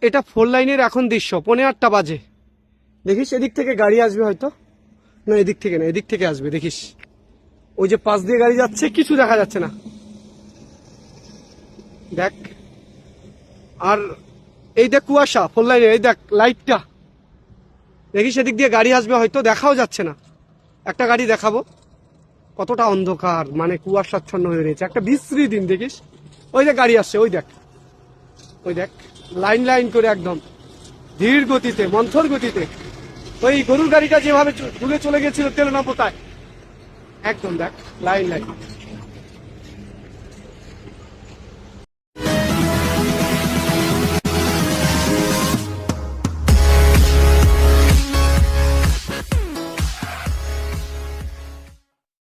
এটা ফোর লাইনের এখন দৃশ্য পনেরো আটটা বাজে। দেখিস, এদিক থেকে গাড়ি আসবে হয়তো? না, এদিক থেকে না, এদিক থেকে আসবে, দেখিস। ওই যে পাশ দিয়ে গাড়ি যাচ্ছে, কিছু দেখা যাচ্ছে না। দেখ। আর এই দেখ কুয়াশা, ফোর লাইনে এই দেখ লাইটটা। দেখিস, এদিক দিয়ে গাড়ি আসবে হয়তো, দেখাও যাচ্ছে না। একটা গাড়ি দেখাবো। কতটা অন্ধকার মানে কুয়াশাচ্ছন্ন হয়ে রয়েছে। একটা বিশ্রী দিন, দেখিস। ওই দেখ, গাড়ি আসছে, ওই দেখ। ওই দেখ। লাইন লাইন করে একদম। ধীর গতিতে, মন্থর গতিতে। ওই গরুর গাড়িটা যেভাবে তুলে ঘুরে চলে গেছিল তেলনা পোতায়। একদম দেখ, লাইন লাইন।